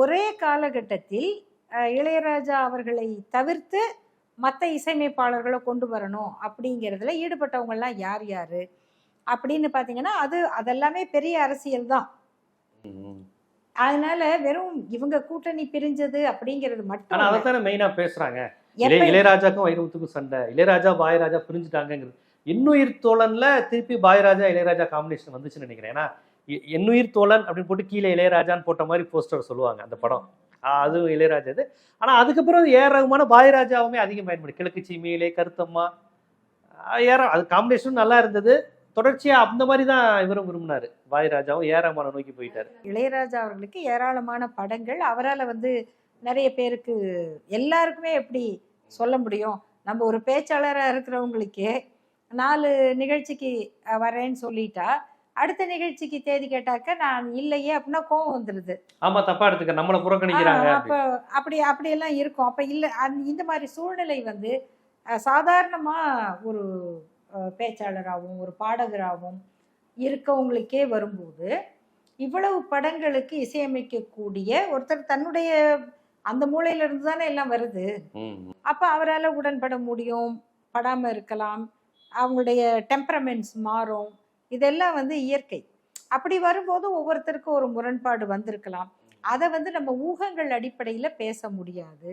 ஒரே காலகட்டத்தில் இளையராஜா அவர்களை தவிர்த்து மற்ற இசையமைப்பாளர்களை கொண்டு வரணும் அப்படிங்கிறதுல ஈடுபட்டவங்கெல்லாம் யார் யார்? அப்படின்னு பார்த்தீங்கன்னா அது அதெல்லாமே பெரிய அரசியல் தான். அதனால வெறும் இவங்க கூட்டணி பிரிஞ்சது அப்படிங்கிறது மட்டும். அதைத்தானே மெயினா பேசுறாங்க. எப்ப- இளைய இளையராஜாக்கும் வைரமுத்துக்கும் சண்டை இளையராஜா பாயராஜா பிரிஞ்சுட்டாங்கிறது எண்ணுயிர் தோழன்ல திருப்பி பாயராஜா இளையராஜா காம்பினேஷன் வந்துச்சுன்னு நினைக்கிறேன். ஏன்னா என்னுயிர் எண்ணுயிர் தோழன் அப்படின்னு போட்டு கீழே இளையராஜான்னு போட்ட மாதிரி போஸ்டர் சொல்லுவாங்க அந்த படம். அதுவும் இளையராஜா இது. ஆனால் அதுக்கப்புறம் ஏஆர் ரகுமான பாயராஜாவுமே அதிகம் பயன்படுது கிழக்கு சீமையிலே கருத்தம்மா. ஏற அது காம்பினேஷனும் நல்லா இருந்தது. தொடர்ச்சியாக அந்த மாதிரி தான் இவரும் விரும்பினார் பாயராஜாவும் ஏஆர் ரகுமான நோக்கி போயிட்டார். இளையராஜா அவர்களுக்கு ஏராளமான படங்கள். அவரால் வந்து நிறைய பேருக்கு எல்லாருக்குமே எப்படி சொல்ல முடியும்? நம்ம ஒரு பேச்சாளராக இருக்கிறவங்களுக்கே நாலு நிகழ்ச்சிக்கு வரேன்னு சொல்லிட்டா அடுத்த நிகழ்ச்சிக்கு தேதி கேட்டாக்க நான் இல்லையே அப்படின்னா கோவம் வந்துடுது ஆமா தப்பா எடுத்துக்க நம்மளை புறக்கணிக்கிறாங்க அப்ப அப்படி அப்படியெல்லாம் இருக்கும். அப்ப இல்ல இந்த மாதிரி சூழ்நிலை வந்து சாதாரணமா ஒரு பேச்சாளராகவும் ஒரு பாடகராகவும் இருக்கவங்களுக்கே வரும்போது இவ்வளவு படங்களுக்கு இசையமைக்கக்கூடிய ஒருத்தர் தன்னுடைய அந்த மூலையில இருந்து தானே எல்லாம் வருது. அப்ப அவரால் உடன்பட முடியும் படாம இருக்கலாம். அவங்களுடைய டெம்பரமெண்ட்ஸ் மாறும். இதெல்லாம் வந்து இயற்கை. அப்படி வரும்போது ஒவ்வொருத்தருக்கும் ஒரு முரண்பாடு வந்திருக்கலாம். அதை வந்து நம்ம ஊகங்கள் அடிப்படையில் பேச முடியாது.